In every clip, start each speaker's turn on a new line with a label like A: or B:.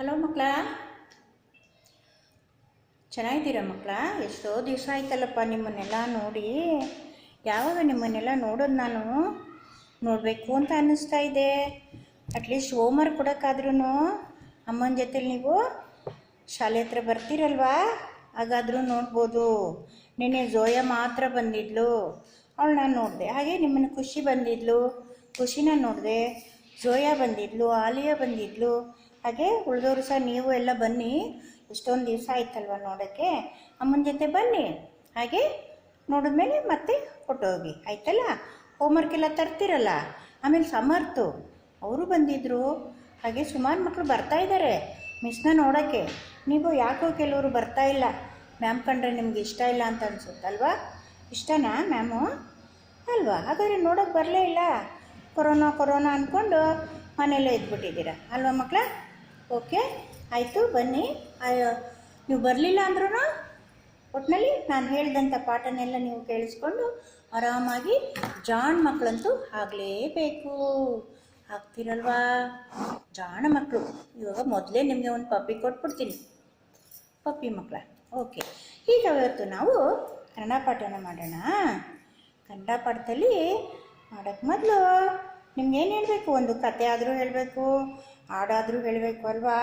A: Hello ಮಕ್ಕಳ? ಚೆನ್ನಾಗಿದ್ದೀರಾ ಮಕ್ಕಳ? ಎಷ್ಟೋ ದಿವಸ ಆಯ್ತಲ್ಲಪ್ಪ ನಿಮ್ಮನ್ನೆಲ್ಲ ನೋಡಿ. ಯಾವಾಗ ನಿಮ್ಮನ್ನೆಲ್ಲ ನೋಡೋದು ನಾನು? ನೋಡಬೇಕು ಅಂತ ಅನ್ನಿಸ್ತಾ ಇದೆ. ಅಟ್ಲೀಸ್ಟ್ ಹೋಮ್ವರ್ಕ್ ಕೊಡೋಕ್ಕಾದ್ರೂ ಅಮ್ಮನ ಜೊತೆಲಿ ನೀವು ಶಾಲೆ ಹತ್ರ ಬರ್ತೀರಲ್ವಾ? ಹಾಗಾದರೂ ನೋಡ್ಬೋದು. ನಿನ್ನೆ ಜೋಯ ಮಾತ್ರ ಬಂದಿದ್ಲು. ಅವಳು ನಾನು ನೋಡಿದೆ. ಹಾಗೆ ನಿಮ್ಮನ್ನು ಖುಷಿ ಬಂದಿದ್ಲು. ಖುಷಿನ ನೋಡಿದೆ. ಜೋಯಾ ಬಂದಿದ್ಲು, ಆಲಿಯಾ ಬಂದಿದ್ಲು. ಹಾಗೆ ಉಳಿದವರು ಸಹ ನೀವು ಎಲ್ಲ ಬನ್ನಿ. ಎಷ್ಟೊಂದು ದಿವಸ ಆಯ್ತಲ್ವ ನೋಡೋಕ್ಕೆ? ಅಮ್ಮನ ಜೊತೆ ಬನ್ನಿ. ಹಾಗೆ ನೋಡಿದ್ಮೇಲೆ ಮತ್ತೆ ಹೊಟ್ಟೋಗಿ ಆಯ್ತಲ್ಲ? ಹೋಮ್ವರ್ಕ್ ಎಲ್ಲ ತರ್ತಿರಲ್ಲ? ಆಮೇಲೆ ಸಮರ್ಥು. ಅವರು ಬಂದಿದ್ದರು ಹಾಗೆ ಸುಮಾರು ಮಕ್ಕಳು ಬರ್ತಾ ಇದ್ದಾರೆ ಮಿಸ್ನ ನೋಡೋಕ್ಕೆ. ನೀವು ಯಾಕೋ ಕೆಲವರು ಬರ್ತಾ ಇಲ್ಲ? ಮ್ಯಾಮ್ ಕಂಡ್ರೆ ನಿಮ್ಗೆ ಇಷ್ಟ ಇಲ್ಲ ಅಂತ ಅನ್ಸುತ್ತಲ್ವಾ? ಇಷ್ಟನಾ ಮ್ಯಾಮು ಅಲ್ವಾ? ಹಾಗಾದ್ರೆ ನೋಡೋಕೆ ಬರಲೇ ಇಲ್ಲ. ಕೊರೋನಾ ಕೊರೋನಾ ಅಂದ್ಕೊಂಡು ಮನೆಯಲ್ಲೇ ಇದ್ಬಿಟ್ಟಿದ್ದೀರಾ. ಅಲ್ವಾ ಮಕ್ಕಳ ಓಕೆ, ಆಯಿತು, ಬನ್ನಿ. ನೀವು ಬರಲಿಲ್ಲ ಅಂದ್ರೂ ಒಟ್ಟಿನಲ್ಲಿ ನಾನು ಹೇಳಿದಂಥ ಪಾಠನೆಲ್ಲ ನೀವು ಕೇಳಿಸ್ಕೊಂಡು ಆರಾಮಾಗಿ ಜಾಣ ಮಕ್ಕಳಂತೂ ಆಗಲೇಬೇಕು. ಆಗ್ತಿರಲ್ವಾ? ಜಾಣ ಮಕ್ಕಳು ಇವಾಗ ಮೊದಲೇ ನಿಮಗೆ ಒಂದು ಪಪ್ಪಿ ಕೊಟ್ಬಿಡ್ತೀನಿ. ಪಪ್ಪಿ ಮಕ್ಕಳ ಓಕೆ. ಈಗ ಇವತ್ತು ನಾವು ಕನ್ನಡ ಪಾಠನ ಮಾಡೋಣ. ಕನ್ನಡ ಪಾಠದಲ್ಲಿ ಮಾಡೋಕ್ಕೆ ಮೊದಲು ನಿಮ್ಗೇನು ಹೇಳಬೇಕು? ಒಂದು ಕತೆ ಆದರೂ ಹೇಳಬೇಕು. ಹಾಡಾದರೂ ಹೇಳಬೇಕು ಅಲ್ವಾ?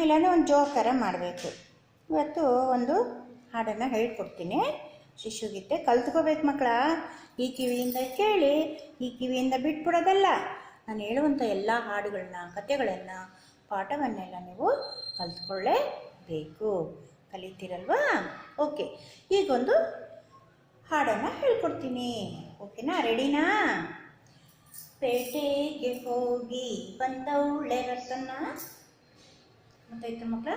A: ಇಲ್ಲಾಂದರೆ ಒಂದು ಜೋಕರ ಮಾಡಬೇಕು. ಇವತ್ತು ಒಂದು ಹಾಡನ್ನು ಹೇಳ್ಕೊಡ್ತೀನಿ. ಶಿಶುಗೀತೆ ಕಲ್ತ್ಕೋಬೇಕು ಮಕ್ಕಳ. ಈ ಕಿವಿಯಿಂದ ಕೇಳಿ, ಈ ಕಿವಿಯಿಂದ ಬಿಟ್ಬಿಡೋದಲ್ಲ. ನಾನು ಹೇಳುವಂಥ ಎಲ್ಲ ಹಾಡುಗಳನ್ನ ಕತೆಗಳನ್ನು ಪಾಠವನ್ನೆಲ್ಲ ನೀವು ಕಲ್ತ್ಕೊಳ್ಳೇಬೇಕು. ಕಲಿತೀರಲ್ವಾ? ಓಕೆ, ಈಗೊಂದು ಹಾಡನ್ನು ಹೇಳ್ಕೊಡ್ತೀನಿ. ಓಕೆನಾ? ರೆಡಿನಾ? ಪೇಟೆಗೆ ಹೋಗಿ ಬಂದವಳೆ ರತನ ಗೊತ್ತಾಯ್ತು ಮಕ್ಕಳ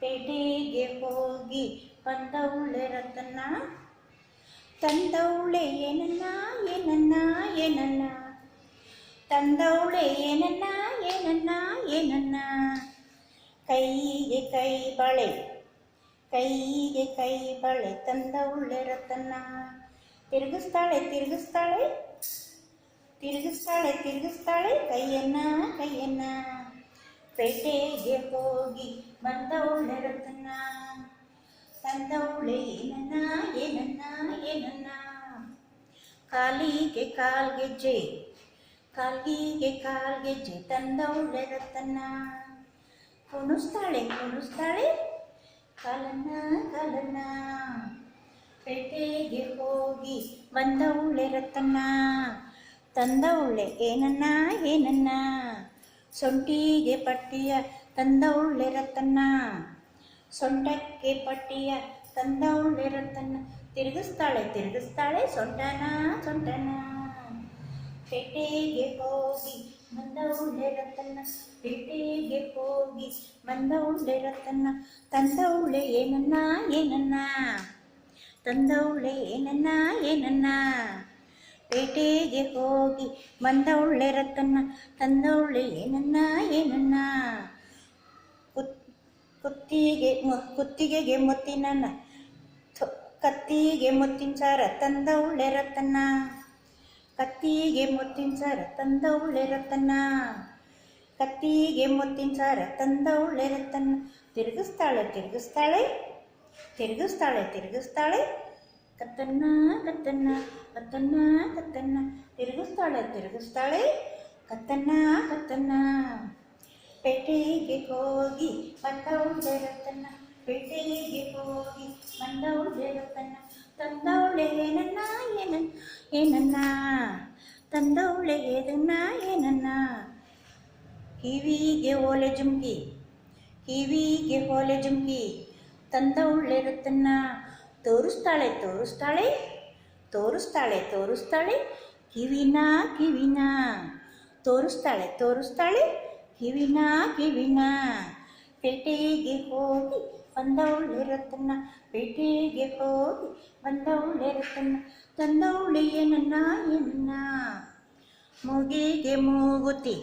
A: ಪೇಟೆಗೆ ಹೋಗಿ ಬಂದವಳೆ ರತನ ತಂದವಳೆ ಏನನ್ನ ಏನನ್ನ ಏನನ್ನ? ತಂದವಳೆ ಏನನ್ನ ಏನನ್ನ ಏನನ್ನ? ಕೈಗೆ ಕೈ ಬಳೆ, ಕೈಗೆ ಕೈ ಬಳೆ ತಂದವಳೆ ರತನ ತಿರುಗಿಸ್ತಾಳೆ ತಿರುಗಿಸ್ತಾಳೆ. ತಿರುಗಿಸ್ತಾಳೆ ತಿರುಗಿಸ್ತಾಳೆ ಕೈಯನ್ನ ಕೈಯನ್ನ ಪೇಟೆಗೆ ಹೋಗಿ ಬಂದವಳೆ ರತನ ತಂದವಳೆ ಏನನ್ನ ಏನನ್ನ ಏನನ್ನ ಕಾಲಿಗೆ ಕಾಲ್ಗೆಜ್ಜೆ ಕಾಲ್ಗಿಗೆ ಕಾಲ್ಗೆಜ್ಜೆ ತಂದವಳೆ ರತನ ಕುಣಿಸ್ತಾಳೆ ಕುಣಿಸ್ತಾಳೆ ಕಾಲನ್ನ ಕಾಲನ್ನ ಪೇಟೆಗೆ ಹೋಗಿ ಬಂದವಳೆ ರತನ ತಂದವಳೆ ಏನನ್ನ ಏನನ್ನ ಸೊಂಟಿಗೆ ಪಟ್ಟಿಯ ತಂದವಳೆ ರತನ ಸೊಂಟಕ್ಕೆ ಪಟ್ಟಿಯ ತಂದವಳೆ ರತನ ತಿರುಗಿಸ್ತಾಳೆ ತಿರುಗಿಸ್ತಾಳೆ ಸೊಂಟನ ಸೊಂಟನ ಪೇಟೆಗೆ ಹೋಗಿ ಬಂದವಳೆ ರತನ ಪೇಟೆಗೆ ಹೋಗಿ ಬಂದವಳೆ ರತನ ತಂದವಳೆ ಏನನ್ನ ಏನನ್ನ ತಂದವಳೆ ಏನನ್ನ ಏನನ್ನ ಪೇಟೆಗೆ ಹೋಗಿ ಬಂದವಳೆ ರತನ ತಂದವಳು ಏನನ್ನ ಏನನ್ನ? ಕುತ್ ಕುತ್ತಿಗೆ ಕುತ್ತಿಗೆಗೆ ಮುತ್ತಿನ ನ- ಥು, ಕತ್ತಿಗೆ ಮುತ್ತಿನ ಸಾರ ತಂದವಳೆ ರತನ ಕತ್ತಿಗೆ ಮುತ್ತಿನ ಸಾರ ತಂದವಳೆ ರತನ ಕತ್ತಿಗೆ ಮುತ್ತಿನ ಸಾರ ತಂದವಳೆ ರತನ ತಿರುಗಿಸ್ತಾಳೆ ತಿರುಗಿಸ್ತಾಳೆ ತಿರುಗಿಸ್ತಾಳೆ ತಿರುಗಿಸ್ತಾಳೆ. ಕತ್ತನ್ನ ಕತ್ತನ್ನ ಕತ್ತನ್ನ ಕತ್ತನ್ನ ತಿರುಗಿಸ್ತಾಳೆ ತಿರುಗಿಸ್ತಾಳೆ ಕತ್ತನ್ನ ಕತ್ತನ್ನ ಪೇಟೆಗೆ ಹೋಗಿ ಬಂದವಳೆ ರತನ ಪೇಟೆಗೆ ಹೋಗಿ ಬಂದವಳೆ ರತನ ತಂದವಳೆ ಏನನ್ನ ಏನನ್ನ ಏನನ್ನ ತಂದವಳೆ ಏದನ್ನ ಏನನ್ನ ಕಿವಿಗೆ ಓಲೆ ಜುಮ್ಕಿ ಕಿವಿಗೆ ಓಲೆ ಜುಮ್ಕಿ ತಂದವಳೆ ರತನ ತೋರಿಸ್ತಾಳೆ ತೋರಿಸ್ತಾಳೆ ತೋರಿಸ್ತಾಳೆ ತೋರಿಸ್ತಾಳೆ, ಕಿವಿನ ಕಿವಿನ. ತೋರಿಸ್ತಾಳೆ ತೋರಿಸ್ತಾಳೆ, ಕಿವಿನ ಕಿವಿನ. ಪೇಟೆಗೆ ಹೋಗಿ ಬಂದವಳೆ ರತ್ನ, ಪೇಟೆಗೆ ಹೋಗಿ ಬಂದವಳೆ ರತ್ನ ತಂದವಳೆ ಏನನ್ನ ಎನ್ನ ಮುಗಿಗೆ ಮೂಗುತಿ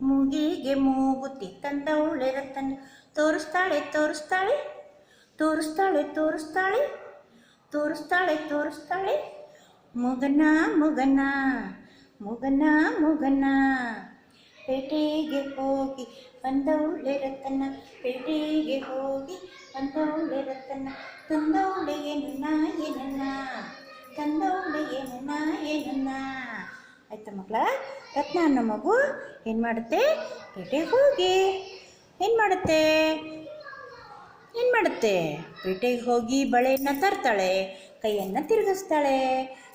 A: ಮುಗಿಗೆ ಮೂಗುತಿ, ತಂದವಳೆ ರತ್ನ. ತೋರಿಸ್ತಾಳೆ ತೋರಿಸ್ತಾಳೆ ತೋರಿಸ್ತಾಳೆ ತೋರಿಸ್ತಾಳೆ ತೋರಿಸ್ತಾಳೆ ತೋರಿಸ್ತಾಳೆ. ಮುಗನ ಮುಗನ ಮುಗನ ಮುಗನ. ಪೇಟೆಗೆ ಹೋಗಿ ಬಂದವಳೆ ರತನ, ಪೇಟೆಗೆ ಹೋಗಿ ಬಂದವಳೆ ರತನ. ತಂದವಳೆ ಏನನ್ನ ಏನನ್ನ ತಂದವಳೆ ಏನನ್ನ ಏನನ್ನ ಆಯ್ತಾ ಮಕ್ಕಳ ರತ್ನ ಅನ್ನೋ ಮಗು ಏನು ಮಾಡುತ್ತೆ? ಪೇಟೆಗೆ ಹೋಗಿ. ಏನು ಮಾಡುತ್ತೆ? ಏನು ಮಾಡುತ್ತೆ? ಪೇಟೆಗೆ ಹೋಗಿ ಬಳೆಯನ್ನು ತರ್ತಾಳೆ ಕೈಯನ್ನು ತಿರುಗಿಸ್ತಾಳೆ,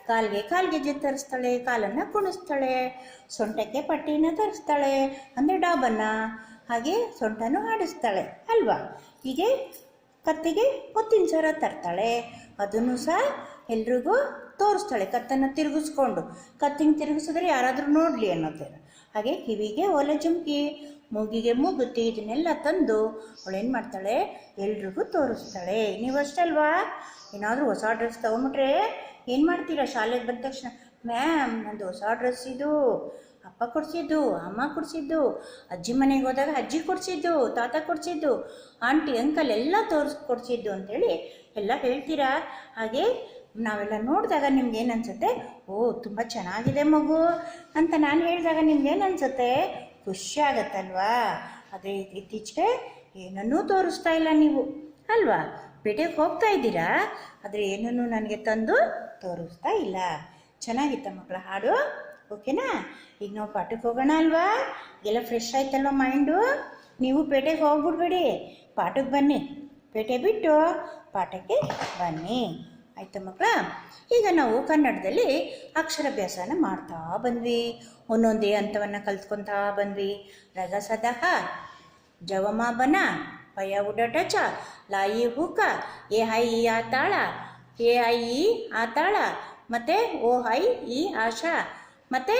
A: ಕಾಲಿಗೆ ಕಾಲ್ಗೆಜ್ಜೆ ತರಿಸ್ತಾಳೆ ಕಾಲನ್ನು ಕುಣಿಸ್ತಾಳೆ, ಸೊಂಟಕ್ಕೆ ಪಟ್ಟಿನ ತರಿಸ್ತಾಳೆ, ಅಂದರೆ ಡಾಬನ್ನು, ಹಾಗೆ ಸೊಂಟನೂ ಆಡಿಸ್ತಾಳೆ, ಅಲ್ವಾ? ಹೀಗೆ ಕತ್ತಿಗೆ ಕೊತ್ತಿನ ಸರ ತರ್ತಾಳೆ, ಅದನ್ನು ಸಹ ಎಲ್ರಿಗೂ ತೋರಿಸ್ತಾಳೆ, ಕತ್ತನ್ನು ತಿರುಗಿಸ್ಕೊಂಡು. ಕತ್ತಿಂಗ್ ತಿರುಗಿಸಿದ್ರೆ ಯಾರಾದರೂ ನೋಡಲಿ ಅನ್ನೋದು. ಹಾಗೆ ಕಿವಿಗೆ ಒಲೆ ಜುಮ್ಕಿ ಮೂಗಿಗೆ ಮೂಗುತಿ, ಇದನ್ನೆಲ್ಲ ತಂದು ಅವಳೇನು ಮಾಡ್ತಾಳೆ? ಎಲ್ರಿಗೂ ತೋರಿಸ್ತಾಳೆ. ನೀವು ಅಷ್ಟಲ್ವಾ? ಏನಾದರೂ ಹೊಸ ಡ್ರೆಸ್ ತೊಗೊಂಬಿಟ್ರೆ ಏನು ಮಾಡ್ತೀರಾ? ಶಾಲೆಗೆ ಬಂದ ತಕ್ಷಣ, ಮ್ಯಾಮ್, ನಂದು ಹೊಸ ಡ್ರೆಸ್ ಇದು. ಅಪ್ಪ ಕೊಡಿಸಿದ್ದು, ಅಮ್ಮ ಕೊಡಿಸಿದ್ದು, ಅಜ್ಜಿ ಮನೆಗೆ ಹೋದಾಗ ಅಜ್ಜಿ ಕೊಡಿಸಿದ್ದು, ತಾತ ಕೊಡಿಸಿದ್ದು, ಆಂಟಿ, ಅಂಕಲ್ ಎಲ್ಲ ತೋರಿಸ್ ಕೊಡಿಸಿದ್ದು ಅಂತೇಳಿ ಎಲ್ಲ ಹೇಳ್ತೀರಾ? ಹಾಗೆ ನಾವೆಲ್ಲ ನೋಡಿದಾಗ ನಿಮ್ಗೆ ಏನು ಅನ್ಸುತ್ತೆ? ಓ, ತುಂಬ ಚೆನ್ನಾಗಿದೆ ಮಗು ಅಂತ ನಾನು ಹೇಳಿದಾಗ ನಿಮ್ಗೆ ಏನು ಅನ್ಸುತ್ತೆ? ಖುಷಿ ಆಗತ್ತಲ್ವಾ? ಆದರೆ ಇತ್ತೀಚೆಗೆ ಏನನ್ನೂ ತೋರಿಸ್ತಾ ಇಲ್ಲ ನೀವು. ಅಲ್ವಾ? ಪೇಟೆಗೆ ಹೋಗ್ತಾ ಇದ್ದೀರಾ? ಆದರೆ ಏನನ್ನೂ ನನಗೆ ತಂದು ತೋರಿಸ್ತಾ ಇಲ್ಲ. ಚೆನ್ನಾಗಿತ್ತ ಮಕ್ಕಳ ಹಾಡು? ಓಕೆನಾ? ಈಗ ನಾವು ಪಾಠಕ್ಕೆ ಹೋಗೋಣ ಅಲ್ವಾ? ಎಲ್ಲ ಫ್ರೆಶ್ ಆಯ್ತಲ್ವ ಮೈಂಡು ನೀವು ಪೇಟೆಗೆ ಹೋಗ್ಬಿಡ್ಬೇಡಿ. ಪಾಠಕ್ಕೆ ಬನ್ನಿ. ಪೇಟೆ ಬಿಟ್ಟು ಪಾಠಕ್ಕೆ ಬನ್ನಿ. ಆಯ್ತಾ ಮಕ್ಕಳ ಈಗ ನಾವು ಕನ್ನಡದಲ್ಲಿ ಅಕ್ಷರಾಭ್ಯಾಸನ ಮಾಡ್ತಾ ಬಂದ್ವಿ. ಒಂದೊಂದೇ ಹಂತವನ್ನು ಕಲ್ತ್ಕೊತಾ ಬಂದ್ವಿ. ರಗ ಸದಹ, ಜವಮ ಬನ, ಪಯ ಉಡಟ ಚ, ಲಾಯಿ ಹೂಕ, ಎ ಹೈ ಈ ಆ ತಾಳ ಎ ಐ ಈ ಆ ತಾಳ ಮತ್ತು ಓ ಹೈ ಈ ಆಶಾ, ಮತ್ತು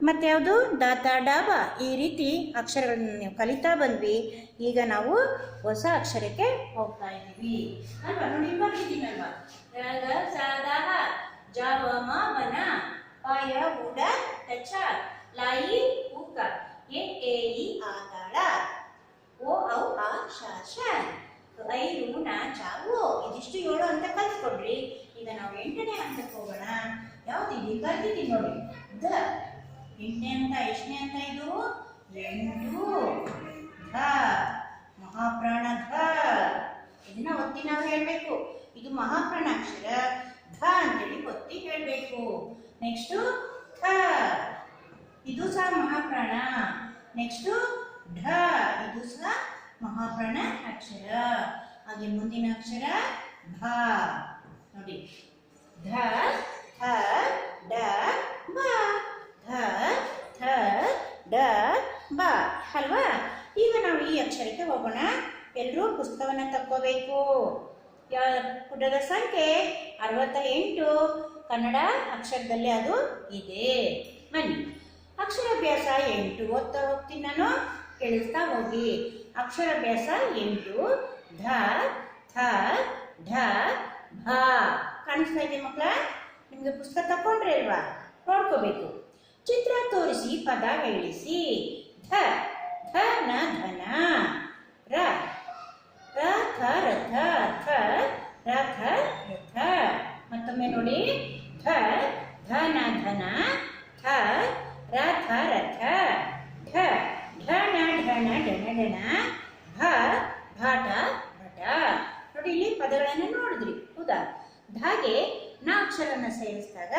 A: ಮತ್ತೆ ಯಾವುದು? ದಾತ ಡಾಬ ಈ ರೀತಿ ಅಕ್ಷರಗಳನ್ನು ನೀವು ಕಲಿತಾ ಬಂದ್ವಿ. ಈಗ ನಾವು ಹೊಸ ಅಕ್ಷರಕ್ಕೆ ಹೋಗ್ತಾ ಇದ್ದೀವಿ. ಅಲ್ವಾ? ನೋಡಿ ಬರ್ತಿದ್ದೀನಲ್ವಾ ರಗ ಸಾದಾಹ ಜಾವ ಮ ಮನ ಪಾಯ ಉಡ ಟಚ ಲಾಯಿ ಉಕ ಎ ಎ, ಇ ಆತಾಳ ಓ ಔ, ಆ ಶಾಶ ಐ ರು ನ ಚಾವು ಇದಿಷ್ಟು ಏಳು ಅಂತ ಕಲ್ತ್ಕೊಡ್ರಿ ಈಗ ನಾವು ಎಂಟನೇ ಹಂತಕ್ಕೆ ಹೋಗೋಣ. ಯಾವ್ದಿದೆ ಕಲ್ತಿದ್ದೀವಿ ನೋಡಿ. ದ. ಎಂಟನೇ ಅಂತ ಎಷ್ಟನೇ ಅಂತ ಇದು? ಎಂಟು. ಧ ಮಹಾಪ್ರಾಣ ಧ ಇದನ್ನ ಒತ್ತಿ ನಾವು ಹೇಳಬೇಕು. ಇದು ಮಹಾಪ್ರಾಣಾಕ್ಷರ. ಧ ಅಂತೇಳಿ ಒತ್ತಿ ಹೇಳಬೇಕು. ನೆಕ್ಸ್ಟು ಥ. ಇದು ಸಹ ಮಹಾಪ್ರಾಣ. ನೆಕ್ಸ್ಟು ಢ. ಇದು ಸಹ ಮಹಾಪ್ರಾಣ ಅಕ್ಷರ ಹಾಗೆ ಮುಂದಿನ ಅಕ್ಷರ ಭ ನೋಡಿ. ಧ, ಥ, ಡ ಬ ಧ ಥ, ಡ, ಬ. ಅಲ್ವಾ? ಈಗ ನಾವು ಈ ಅಕ್ಷರಕ್ಕೆ ಹೋಗೋಣ. ಎಲ್ಲರೂ ಪುಸ್ತಕವನ್ನು ತಕ್ಕೋಬೇಕು. ಪುಟದ ಸಂಖ್ಯೆ ಅರವತ್ತ ಎಂಟು ಕನ್ನಡ ಅಕ್ಷರದಲ್ಲಿ ಅದು ಇದೆ. ಬನ್ನಿ. ಅಕ್ಷರಾಭ್ಯಾಸ ಎಂಟು. ಓದ್ತಾ ಹೋಗ್ತೀನಿ ನಾನು. ಕೇಳಿಸ್ತಾ ಹೋಗಿ. ಅಕ್ಷರಾಭ್ಯಾಸ ಎಂಟು. ಧ, ಥ, ಢ, ಭ. ಕಾಣಿಸ್ತಾ ಇದೆ ಮಕ್ಕಳ? ನಿಮಗೆ ಪುಸ್ತಕ ತಕೊಂಡ್ರೆ ಅಲ್ವಾ? ನೋಡ್ಕೋಬೇಕು. ಚಿತ್ರ ತೋರಿಸಿ, ಪದ ಹೇಳಿಸಿ. ಧ ನ ಧನ. ರ ರ, ಥ ರಥ ಥ ರಥ ರಥ ಮತ್ತೊಮ್ಮೆ ನೋಡಿ. ಧ ಧನ ಧನ. ಥ ರಥ ರಥ ಢ ಢಣ ಢಣ ಢಣ ಢಣ ಭ, ಭಾಟ, ಭಟ. ನೋಡಿ ಇಲ್ಲಿ ಪದಗಳನ್ನು ನೋಡಿದ್ರಿ ಹೌದಾ? ಧಾಗೆ ನಾ ಅಕ್ಷರನ ಸೇರಿಸಿದಾಗ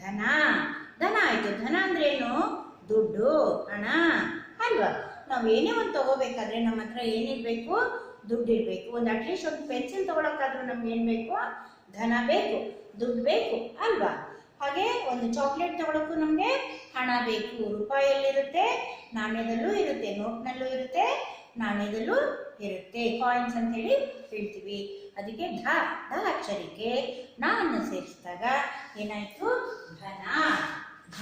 A: ಧನ. ಧನ ಆಯ್ತು. ಧನ ಅಂದ್ರೆ ಏನು? ದುಡ್ಡು, ಹಣ. ಅಲ್ವಾ? ನಾವು ಏನೇ ಒಂದು ತಗೋಬೇಕಾದ್ರೆ ನಮ್ಮ ಹತ್ರ ಏನಿರ್ಬೇಕು ದುಡ್ಡು ಇರಬೇಕು ಒಂದು ಅಟ್ಲೀಸ್ಟ್ ಒಂದು ಪೆನ್ಸಿಲ್ ತಗೊಳಕ್ಕಾದ್ರೂ ನಮ್ಗೆ ಏನು ಬೇಕು? ಧನ ಬೇಕು, ದುಡ್ಡು ಬೇಕು. ಅಲ್ವಾ? ಹಾಗೆ ಒಂದು ಚಾಕ್ಲೇಟ್ ತಗೊಳಕ್ಕೂ ನಮಗೆ ಹಣ ಬೇಕು. ರೂಪಾಯಲ್ಲಿರುತ್ತೆ, ನಾಣ್ಯದಲ್ಲೂ ಇರುತ್ತೆ ನೋಟ್ನಲ್ಲೂ ಇರುತ್ತೆ, ನಾಣ್ಯದಲ್ಲೂ ಇರುತ್ತೆ. ಕಾಯಿನ್ಸ್ ಅಂತೇಳಿ ಹೇಳ್ತೀವಿ. ಅದಕ್ಕೆ ಧ ಧ ಅಕ್ಷರಿಗೆ ನಾನು ಸೇರಿಸಿದಾಗ ಏನಾಯಿತು? ಧನ. ಧ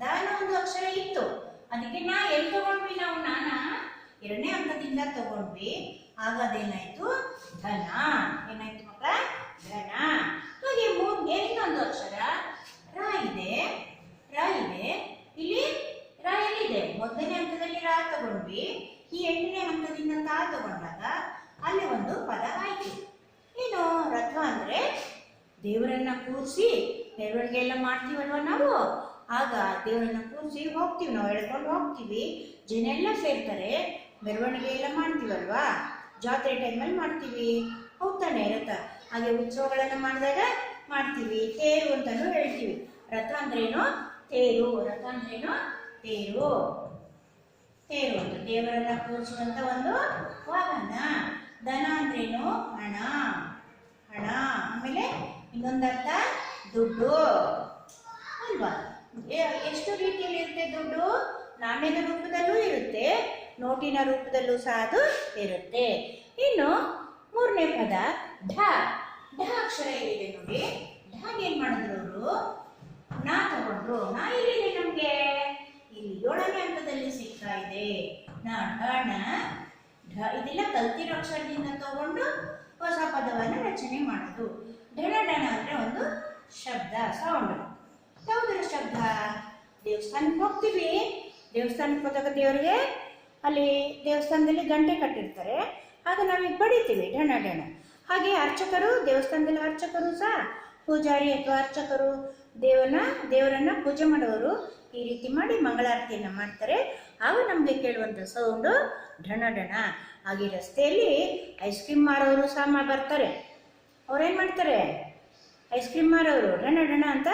A: ದಾನ ಒಂದು ಅಕ್ಷರ ಇತ್ತು ಅದಕ್ಕೆ ನಾ ಎಲ್ಲಿ ತಗೊಂಡ್ವಿ ನಾವು ನಾನ? ಎರಡನೇ ಅಂಕದಿಂದ ತಗೊಂಡ್ವಿ. ಆಗ ಅದೇನಾಯ್ತು? ಧನ. ಏನಾಯ್ತು ಮಕ್ಕಳ? ಧನ. ಹಾಗೆ ಮೂರ್ಗೆ ಇನ್ನೊಂದು ಅಕ್ಷರ. ರ ಇದೆ. ರ ಇದೆ. ಇಲ್ಲಿ ರ ಎಲ್ಲಿದೆ? ಮೊದಲನೇ ಹಂತದಲ್ಲಿ ರ ತಗೊಂಡ್ವಿ. ಈ ಎಂಟನೇ ಹಂತದಿಂದ ತಾ ತಗೊಂಡಾಗ ಅಲ್ಲಿ ಒಂದು ಪದ ಆಯ್ತು. ಏನು? ರಥ ಅಂದ್ರೆ ದೇವರನ್ನ ಕೂರಿಸಿ ಮೆರವಣಿಗೆ ಎಲ್ಲ ಮಾಡ್ತೀವಲ್ವ ನಾವು? ಆಗ ದೇವರನ್ನ ಕೂರಿಸಿ ಹೋಗ್ತೀವಿ, ನಾವು ಎಳ್ಕೊಂಡು ಹೋಗ್ತೀವಿ. ಜನ ಎಲ್ಲ ಸೇರ್ತಾರೆ ಮೆರವಣಿಗೆ ಎಲ್ಲ ಮಾಡ್ತೀವಲ್ವಾ? ಜಾತ್ರೆ ಟೈಮಲ್ಲಿ ಮಾಡ್ತೀವಿ. ಹೋಗ್ತಾನೆ ರಥ. ಹಾಗೆ ಉತ್ಸವಗಳನ್ನು ಮಾಡಿದಾಗ ಮಾಡ್ತೀವಿ. ತೇರು ಅಂತಲೂ ಹೇಳ್ತೀವಿ. ರಥ ಅಂದ್ರೇನು? ತೇರು. ರಥ ಅಂದ್ರೇನು? ತೇರು. ತೇರು ಅಂತ. ದೇವರನ್ನ ಕೂರಿಸುವಂತ ಒಂದು ವಾಹನ. ದನ ಅಂದ್ರೇನು? ಹಣ. ಹಣ. ಆಮೇಲೆ ಇನ್ನೊಂದರ್ಥ? ದುಡ್ಡು? ಅಲ್ವಾ? ಎಷ್ಟು ರೀತಿಯಲ್ಲಿ ಇರುತ್ತೆ ದುಡ್ಡು? ನಾಣ್ಯದ ರೂಪದಲ್ಲೂ ಇರುತ್ತೆ, ನೋಟಿನ ರೂಪದಲ್ಲೂ ಸಹ ಅದು ಇರುತ್ತೆ. ಇನ್ನು ಮೂರನೇ ಪದ, ಢ. ಢ ಅಕ್ಷರ ಏನಿದೆ ನೋಡಿ? ಢಗೆ ಏನ್ ಮಾಡಿದ್ರು ಅವರು? ನಾ ತಗೊಂಡ್ರು. ನಾ ಎಲ್ಲಿದೆ ನಮ್ಗೆ? ಇಲ್ಲಿ ಏಳನೇ ಹಂತದಲ್ಲಿ ಸಿಗ್ತಾ ಇದೆ. ನಾ ಢ ಣ, ಢ. ಇದೆಲ್ಲ ಕಲ್ತಿರೋ ಅಕ್ಷರದಿಂದ ತಗೊಂಡು ಹೊಸ ಪದವನ್ನು ರಚನೆ ಮಾಡೋದು. ಢಣ ಢಣ ಅಂದ್ರೆ ಒಂದು ಶಬ್ದ ಸೌಂಡ್ ಯಾವುದರ ಶಬ್ದ? ದೇವಸ್ಥಾನಕ್ಕೆ ಹೋಗ್ತೀವಿ. ದೇವಸ್ಥಾನಕ್ಕೆ ಹೋದಾಗ ದೇವರಿಗೆ ಅಲ್ಲಿ ದೇವಸ್ಥಾನದಲ್ಲಿ ಗಂಟೆ ಕಟ್ಟಿರ್ತಾರೆ. ಆಗ ನಾವೀಗ ಬಡಿತೀವಿ ಢಣ ಢಣ. ಹಾಗೆ ಅರ್ಚಕರು, ದೇವಸ್ಥಾನದಲ್ಲಿ ಅರ್ಚಕರು ಸಹ ಪೂಜಾರಿ ಅಥವಾ ಅರ್ಚಕರು ದೇವನ, ದೇವರನ್ನ ಪೂಜೆ ಮಾಡೋರು ಈ ರೀತಿ ಮಾಡಿ ಮಂಗಳಾರತಿಯನ್ನು ಮಾಡ್ತಾರೆ. ಆಗ ನಮಗೆ ಕೇಳುವಂಥ ಸೌಂಡು ಢಣ ಢಣ. ಹಾಗೆ ರಸ್ತೆಯಲ್ಲಿ ಐಸ್ ಕ್ರೀಮ್ ಮಾರೋರು ಸಹ ಬರ್ತಾರೆ. ಅವ್ರೇನು ಮಾಡ್ತಾರೆ? ಐಸ್ ಕ್ರೀಮ್ ಮಾರೋರು ರಣ ರಣ ಅಂತ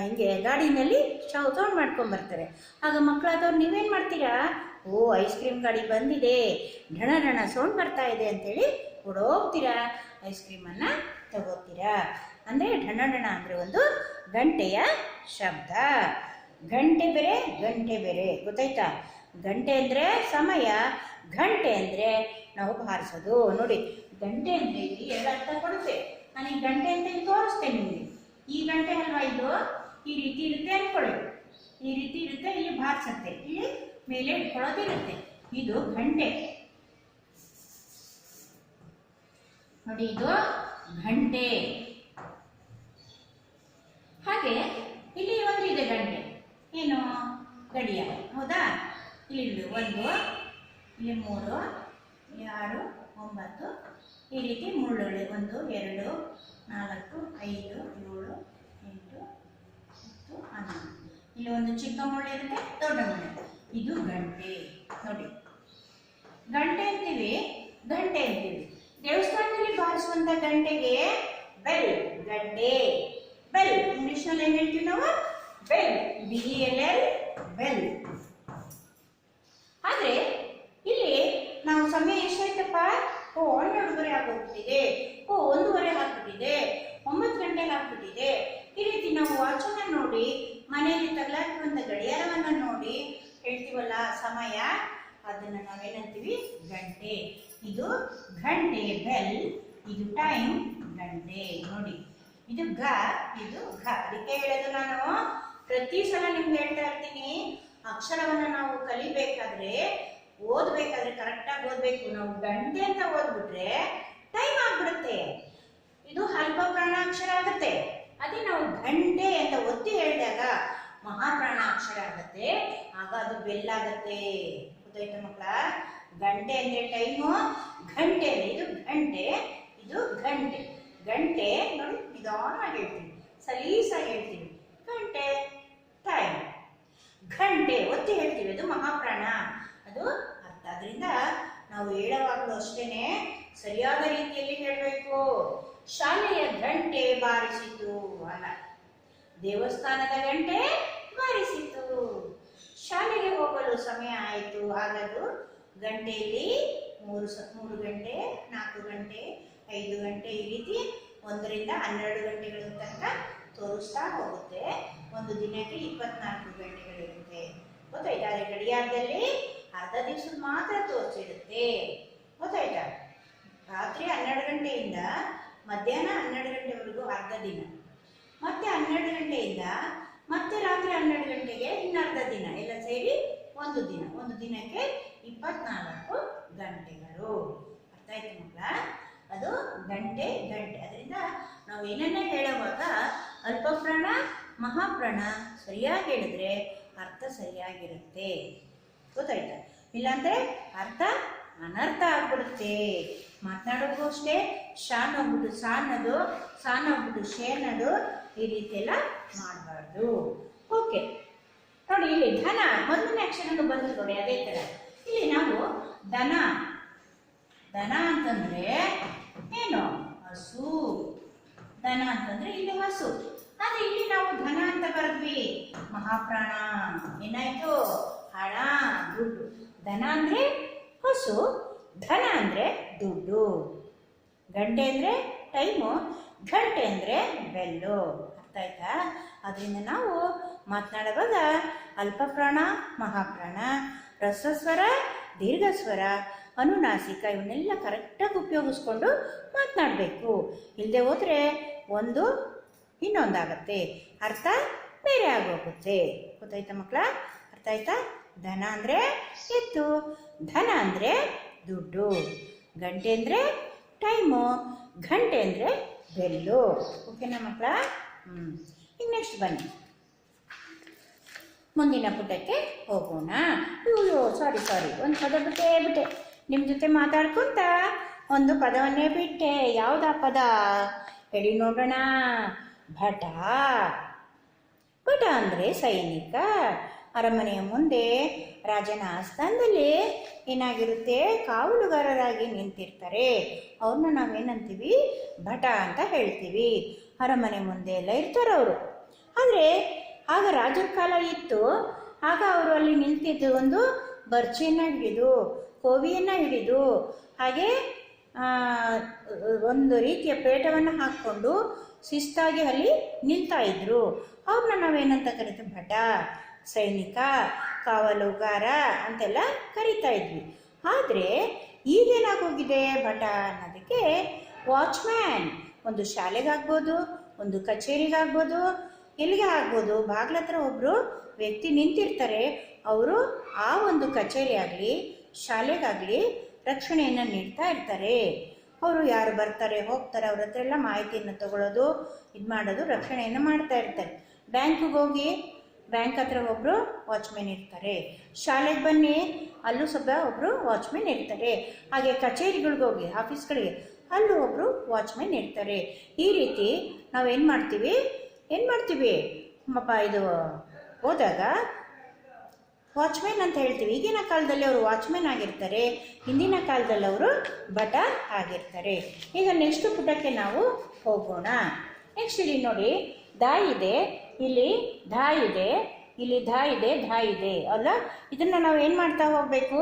A: ಹಿಂಗೆ ಗಾಡಿನಲ್ಲಿ ಸೌ- ಸೌಂಡ್ ಮಾಡ್ಕೊಂಡ್ ಬರ್ತಾರೆ. ಆಗ ಮಕ್ಕಳಾದವ್ರು, ನೀವೇನು ಮಾಡ್ತೀರಾ? ಓ ಐಸ್ ಕ್ರೀಮ್ ಗಾಡಿ ಬಂದಿದೆ. ಢಣ ರಣ ಸೌಂಡ್ ಬರ್ತಾ ಇದೆ ಅಂತೇಳಿ ಓಡೋಗ್ತೀರಾ? ಐಸ್ ಕ್ರೀಮನ್ನು ತಗೋತೀರಾ? ಅಂದರೆ ಢಣ ಢಣ ಅಂದರೆ ಒಂದು ಗಂಟೆಯ ಶಬ್ದ. ಗಂಟೆ ಬೇರೆ ಗಂಟೆ ಬೇರೆ. ಗೊತ್ತಾಯ್ತಾ? ಗಂಟೆ ಅಂದರೆ ಸಮಯ, ಗಂಟೆ ಅಂದರೆ ನಾವು ಬಾರಿಸೋದು. ನೋಡಿ, ಗಂಟೆ ಅಂದರೆ ಇಲ್ಲಿ ಎರಡು ಅರ್ಥ ಕೊಡುತ್ತೆ. ನಾನು ಈ ಗಂಟೆ ಅಂತ ಇಲ್ಲಿ ತೋರಿಸ್ತೇನೆ ನಿಮಗೆ. ಈ ಗಂಟೆ ಅಲ್ವಾ ಇದು? ಈ ರೀತಿ ಇರುತ್ತೆ ಅನ್ಕೊಳ್ಳಿ ಈ ರೀತಿ ಇರುತ್ತೆ, ಇಲ್ಲಿ ಬಾರಿಸುತ್ತೆ ಇಲ್ಲಿ ಮೇಲೆ ಇಟ್ಕೊಳ್ಳೋದಿರುತ್ತೆ ಇದು ಗಂಟೆ. ನೋಡಿ, ಇದು ಗಂಟೆ. ಹಾಗೆ, ಇಲ್ಲಿ ಒಂದು ಇದೆ ಗಂಟೆ. ಏನು? ಗಡಿಯ. ಹೌದಾ? ಇಲ್ಲಿ ಒಂದು, ಇಲ್ಲಿ ಮೂರು ಆರು, ಒಂಬತ್ತು ಈ ರೀತಿ ಮುಳ್ಳುಳ್ಳಿ ಒಂದು, ಎರಡು, ನಾಲ್ಕು, ಐದು, ಏಳು, ಎಂಟು, ಹತ್ತು, ಹನ್ನೊಂದು. ಇಲ್ಲಿ ಒಂದು ಚಿಕ್ಕ ಮುಳ್ಳು ಇರುತ್ತೆ, ದೊಡ್ಡ ಮುಳ್ಳು ಇದು ಗಂಟೆ. ನೋಡಿ. ಗಂಟೆ ಅಂತೀವಿ ಗಂಟೆ ಅಂತೀವಿ. ದೇವಸ್ಥಾನದಲ್ಲಿ ಬಾರಿಸುವಂತ ಗಂಟೆಗೆ ಬೆಲ್, ಗಂಟೆ. ಬೆಲ್. ಇಂಗ್ಲಿಷ್ನಲ್ಲಿ ಏನ್ ಹೇಳ್ತೀವಿ ನಾವು? Bell. B L L bell. ಆದ್ರೆ, ಇಲ್ಲಿ ನಾವು ಸಮಯ ಎಷ್ಟಾಯ್ತಪ್ಪ? ಓ ಹನ್ನೆರಡುವರೆ ಆಗೋಗ್ಬಿಟ್ಟಿದೆ. ಓ, ಒಂದೂವರೆ ಆಗ್ಬಿಟ್ಟಿದೆ. ಒಂಬತ್ತು ಗಂಟೆಗೆ ಆಗ್ಬಿಟ್ಟಿದೆ. ಈ ರೀತಿ ನಾವು ವಾಚನ್ನ ನೋಡಿ, ಮನೆಯಲ್ಲಿ ತಗಲಾಕಿರುವಂತ ಗಡಿಯಾರವನ್ನ ನೋಡಿ ಹೇಳ್ತೀವಲ್ಲ ಸಮಯ? ಅದನ್ನ ನಾವೇನಂತೀವಿ? ಗಂಟೆ. ಇದು ಗಂಟೆ ಬೆಲ್, ಇದು ಟೈಮ್ ಗಂಟೆ. ನೋಡಿ, ಇದು ಗ ಇದು ಘ. ಅದಕ್ಕೆ ಹೇಳೋದು ನಾನು. ಪ್ರತಿ ಸಲ ನಿಮ್ಗೆ ಹೇಳ್ತಾ ಇರ್ತೀನಿ. ಅಕ್ಷರವನ್ನ ನಾವು ಕಲಿಬೇಕಾದ್ರೆ ಓದ್ಬೇಕಾದ್ರೆ ಕರೆಕ್ಟಾಗಿ ಓದ್ಬೇಕು. ನಾವು ಗಂಟೆ ಅಂತ ಓದ್ಬಿಟ್ರೆ ಟೈಮ್ ಆಗ್ಬಿಡುತ್ತೆ. ಇದು ಅಲ್ಪ ಪ್ರಾಣಾಕ್ಷರ ಆಗುತ್ತೆ. ಅದೇ ನಾವು ಗಂಟೆ ಅಂತ ಒತ್ತಿ ಹೇಳಿದಾಗ ಮಹಾಪ್ರಾಣಾಕ್ಷರ ಆಗುತ್ತೆ. ಆಗ ಅದು ಬೆಲ್ಲಾಗತ್ತೆ ಗೊತ್ತಾಯ್ತಾ ಮಕ್ಕಳ? ಗಂಟೆ ಅಂದ್ರೆ ಟೈಮು ಗಂಟೆ ಇದು ಗಂಟೆ ಇದು ಗಂಟೆ. ಗಂಟೆ ನೋಡಿ ನಿಧಾನವಾಗಿ ಹೇಳ್ತೀನಿ. ಸಲೀಸಾಗಿ ಹೇಳ್ತೀನಿ. ಗಂಟೆ ಟೈಮ್ ಗಂಟೆ ಒತ್ತಿ ಹೇಳ್ತೀವಿ. ಅದು ಮಹಾಪ್ರಾಣ. ಅದು ಅರ್ಥ. ಅದರಿಂದ ನಾವು ಹೇಳುವಾಗಲೂ ಅಷ್ಟೇನೆ, ಸರಿಯಾದ ರೀತಿಯಲ್ಲಿ ಹೇಳಬೇಕು. ಶಾಲೆಯ ಗಂಟೆ ಬಾರಿಸಿತು ಅಲ್ಲ. ದೇವಸ್ಥಾನದ ಗಂಟೆ ಬಾರಿಸಿತು. ಶಾಲೆಗೆ ಹೋಗಲು ಸಮಯ ಆಯಿತು. ಆಗದು ಗಂಟೆಯಲ್ಲಿ ಮೂರು ಸ, ಮೂರು ಗಂಟೆ, ನಾಲ್ಕು ಗಂಟೆ, ಐದು ಗಂಟೆ ಈ ರೀತಿ ಒಂದರಿಂದ ಹನ್ನೆರಡು ಗಂಟೆಗಳ ತನಕ ತೋರಿಸ್ತಾ ಹೋಗುತ್ತೆ. ಒಂದು ದಿನಕ್ಕೆ ಇಪ್ಪತ್ನಾಲ್ಕು ಗಂಟೆಗಳಿರುತ್ತೆ. ಗೊತ್ತಾಯ್ತಾ? ಗಡಿಯಾರದಲ್ಲಿ ಅರ್ಧ ದಿವ್ಸದ ಮಾತ್ರ ತೋರಿಸಿರುತ್ತೆ. ಗೊತ್ತಾಯ್ತಾ? ರಾತ್ರಿ ಹನ್ನೆರಡು ಗಂಟೆಯಿಂದ ಮಧ್ಯಾಹ್ನ ಹನ್ನೆರಡು ಗಂಟೆವರೆಗೂ ಅರ್ಧ ದಿನ. ಮತ್ತೆ ಹನ್ನೆರಡು ಗಂಟೆಯಿಂದ ಮತ್ತೆ ರಾತ್ರಿ ಹನ್ನೆರಡು ಗಂಟೆಗೆ ಇನ್ನರ್ಧ ದಿನ. ಎಲ್ಲ ಸೇರಿ ಒಂದು ದಿನ. ಒಂದು ದಿನಕ್ಕೆ ಇಪ್ಪತ್ನಾಲ್ಕು ಗಂಟೆಗಳು. ಅರ್ಥ ಆಯ್ತು ಮಕ್ಕಳ? ಅದು ಗಂಟೆ ಗಂಟೆ. ಅದರಿಂದ ನಾವು ಏನನ್ನೇ ಹೇಳುವಾಗ ಅಲ್ಪಪ್ರಾಣ, ಮಹಾಪ್ರಾಣ ಸರಿಯಾಗಿ ಹೇಳಿದ್ರೆ ಅರ್ಥ ಸರಿಯಾಗಿರುತ್ತೆ. ಗೊತ್ತಾಯ್ತಾ? ಇಲ್ಲಾಂದ್ರೆ ಅರ್ಥ ಅನರ್ಥ ಆಗ್ಬಿಡುತ್ತೆ. ಮಾತನಾಡೋದು ಅಷ್ಟೇ ಶಾನ್ ಹೋಗ್ಬಿಟ್ಟು ಸಾನದು ಸಾನ್ ಹೋಗ್ಬಿಟ್ಟು ಶೇನದು ಈ ರೀತಿ ಎಲ್ಲ ಮಾಡಬಾರ್ದು. ಓಕೆ. ನೋಡಿ, ಇಲ್ಲಿ ಧನ ಮೊದಲನೇ ಅಕ್ಷರನು ಬಂತು ನೋಡಿ, ಅದೇ ಥರ. ಇಲ್ಲಿ ನಾವು ದನ ದನ ಅಂತಂದ್ರೆ ಏನು? ಹಸು. ದನ ಅಂತಂದ್ರೆ ಇಲ್ಲಿ ಹಸು. ಆದ್ರೆ ಇಲ್ಲಿ ನಾವು ಧನ ಅಂತ ಬರೆದ್ವಿ. ಮಹಾಪ್ರಾಣ. ಏನಾಯ್ತು? ಹಣ ದುಡ್ಡು. ಧನ ಅಂದರೆ ಹಸು, ಧನ ಅಂದರೆ ದುಡ್ಡು. ಗಂಟೆ ಅಂದರೆ ಟೈಮು ಗಂಟೆ ಅಂದರೆ ಬೆಲ್ಲು. ಅರ್ಥ ಆಯ್ತಾ? ಅದರಿಂದ ನಾವು ಮಾತನಾಡುವಾಗ ಅಲ್ಪಪ್ರಾಣ, ಮಹಾಪ್ರಾಣ, ರಸಸ್ವರ, ದೀರ್ಘಸ್ವರ, ಅನುನಾಸಿಕ ಇವನ್ನೆಲ್ಲ ಕರೆಕ್ಟಾಗಿ ಉಪಯೋಗಿಸ್ಕೊಂಡು ಮಾತನಾಡಬೇಕು. ಇಲ್ಲದೆ ಹೋದರೆ ಒಂದು ಇನ್ನೊಂದಾಗತ್ತೆ. ಅರ್ಥ ಬೇರೆ ಆಗೋಗುತ್ತೆ. ಗೊತ್ತಾಯ್ತಾ ಮಕ್ಕಳ? ಅರ್ಥ ಆಯ್ತಾ? ಧನ ಅಂದರೆ ಎತ್ತು, ಧನ ಅಂದರೆ ದುಡ್ಡು, ಗಂಟೆ ಅಂದರೆ ಟೈಮು ಗಂಟೆ ಅಂದರೆ ಬೆಲ್ಲು. ಓಕೆನಾ ಮಕ್ಕಳ ಹ್ಞೂ ಈಗ ನೆಕ್ಸ್ಟ್ ಬನ್ನಿ. ಮುಂದಿನ ಪುಟಕ್ಕೆ ಹೋಗೋಣ. ಅಯ್ಯೋ ಸಾರಿ ಸಾರಿ ಒಂದು ಪದ ಬಿಟ್ಟೆ ಬಿಟ್ಟೆ. ನಿಮ್ಮ ಜೊತೆ ಮಾತಾಡ್ಕೊಂತ ಒಂದು ಪದವನ್ನೇ ಬಿಟ್ಟೆ. ಯಾವುದಾ ಪದ? ಹೇಳಿ ನೋಡೋಣ. ಭಟ. ಭಟ ಅಂದರೆ ಸೈನಿಕ. ಅರಮನೆಯ ಮುಂದೆ ರಾಜನ ಆಸ್ಥಾನದಲ್ಲಿ ಏನಾಗಿರುತ್ತೆ? ಕಾವಲುಗಾರರಾಗಿ ನಿಂತಿರ್ತಾರೆ. ಅವ್ರನ್ನ ನಾವೇನಂತೀವಿ? ಭಟ ಅಂತ ಹೇಳ್ತೀವಿ. ಅರಮನೆ ಮುಂದೆ ಎಲ್ಲ ಇರ್ತಾರೆ ಅವರು. ಆದರೆ ಆಗ ರಾಜರ ಕಾಲ ಇತ್ತು. ಆಗ ಅವರು ಅಲ್ಲಿ ನಿಂತಿದ್ದು ಒಂದು ಬರ್ಚಿಯನ್ನು ಹಿಡಿದು, ಕೋವಿಯನ್ನು ಹಿಡಿದು, ಹಾಗೆ ಒಂದು ರೀತಿಯ ಪೇಟವನ್ನು ಹಾಕ್ಕೊಂಡು ಶಿಸ್ತಾಗಿ ಅಲ್ಲಿ ನಿಲ್ತಾ ಇದ್ರು ಅವ್ರನ್ನ ನಾವೇನಂತ ಕರಿತೀವಿ? ಭಟ. ಸೈನಿಕ, ಕಾವಲುಗಾರ ಅಂತೆಲ್ಲ ಕರಿತಾ ಇದ್ವಿ. ಆದರೆ ಈಗೇನಾಗೋಗಿದೆ ಭಟ ಅನ್ನೋದಕ್ಕೆ ವಾಚ್ಮ್ಯಾನ್ ಒಂದು ಶಾಲೆಗಾಗ್ಬೋದು ಒಂದು ಕಚೇರಿಗಾಗ್ಬೋದು ಎಲ್ಲಿಗೆ ಆಗ್ಬೋದು? ಬಾಗ್ಲ ಹತ್ರ ಒಬ್ಬರು ವ್ಯಕ್ತಿ ನಿಂತಿರ್ತಾರೆ. ಅವರು ಆ ಒಂದು ಕಚೇರಿ ಆಗಲಿ ಶಾಲೆಗಾಗಲಿ ರಕ್ಷಣೆಯನ್ನು ನೀಡ್ತಾ ಇರ್ತಾರೆ. ಅವರು ಯಾರು ಬರ್ತಾರೆ, ಹೋಗ್ತಾರೆ, ಅವ್ರ ಹತ್ರ ಎಲ್ಲ ಮಾಹಿತಿಯನ್ನು ತಗೊಳ್ಳೋದು ಇದು ಮಾಡೋದು ರಕ್ಷಣೆಯನ್ನು ಮಾಡ್ತಾ ಇರ್ತಾರೆ. ಬ್ಯಾಂಕಿಗೆ ಹೋಗಿ ಬ್ಯಾಂಕ್ ಹತ್ರ ಒಬ್ಬರು ವಾಚ್ಮೆನ್ ಇರ್ತಾರೆ. ಶಾಲೆಗೆ ಬನ್ನಿ, ಅಲ್ಲೂ ಸ್ವಲ್ಪ ಒಬ್ಬರು ವಾಚ್ಮೆನ್ ಇರ್ತಾರೆ. ಹಾಗೆ ಕಚೇರಿಗಳಿಗೆ ಹೋಗಿ, ಆಫೀಸ್ಗಳಿಗೆ ಅಲ್ಲೂ ಒಬ್ಬರು ವಾಚ್ಮೆನ್ ಇರ್ತಾರೆ. ಈ ರೀತಿ ನಾವೇನು ಮಾಡ್ತೀವಿ? ಏನು ಮಾಡ್ತೀವಿ? ಇದು ಹೋದಾಗ ವಾಚ್ಮೆನ್ ಅಂತ ಹೇಳ್ತೀವಿ. ಈಗಿನ ಕಾಲದಲ್ಲಿ ಅವರು ವಾಚ್ಮೆನ್ ಆಗಿರ್ತಾರೆ. ಹಿಂದಿನ ಕಾಲದಲ್ಲಿ ಅವರು ಬಟ ಆಗಿರ್ತಾರೆ. ಈಗ ನೆಕ್ಸ್ಟ್ ಪುಟಕ್ಕೆ ನಾವು ಹೋಗೋಣ. ನೆಕ್ಸ್ಟ್ ಇಲ್ಲಿ ನೋಡಿ ದಾ ಇದೆ. ಇಲ್ಲಿ ಧ ಇದೆ, ಇಲ್ಲಿ ಧ ಇದೆ ಧ ಇದೆ. ಅಲ್ಲ? ಇದನ್ನ ನಾವು ಏನು ಮಾಡ್ತಾ ಹೋಗಬೇಕು?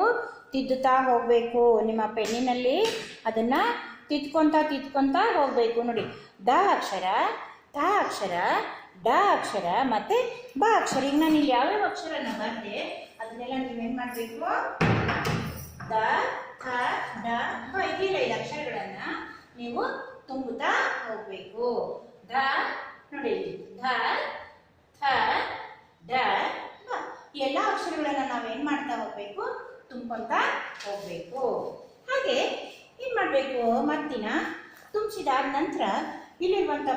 A: ತಿದ್ದುತ್ತಾ ಹೋಗಬೇಕು ನಿಮ್ಮ ಪೆನ್ನಿನಲ್ಲಿ. ಅದನ್ನು ತಿದ್ಕೊಂತ ತಿದ್ಕೊಂತ ಹೋಗಬೇಕು. ನೋಡಿ, ದ ಅಕ್ಷರ, ತ ಅಕ್ಷರ, ಡ ಅಕ್ಷರ ಮತ್ತೆ ಬ ಅಕ್ಷರ. ಈಗ ನಾನು ಇಲ್ಲಿ ಯಾವ್ಯಾವ ಅಕ್ಷರನ ಬರ್ದೆ, ಅದನ್ನೆಲ್ಲ ನೀವು ನೀವೇನು ಮಾಡಬೇಕು? ದ ಡ, ಬ ಇದಿಲ್ಲ ಐದು ಅಕ್ಷರಗಳನ್ನ ನೀವು ತುಂಬುತ್ತಾ ಹೋಗ್ಬೇಕು. ದ, ನೋಡಿ. ಧ ಥ, ಡ ಎಲ್ಲ ಅಕ್ಷರಗಳನ್ನ ನಾವೇನ್ ಮಾಡ್ತಾ ಹೋಗ್ಬೇಕು? ತುಂಬ್ಕೊಳ್ತಾ ಹೋಗ್ಬೇಕು. ಹಾಗೆ ಏನು ಮಾಡಬೇಕು? ಮತ್ತಿನ ತುಂಬಿಸಿದಾದ ನಂತರ ಇಲ್ಲಿರುವಂತ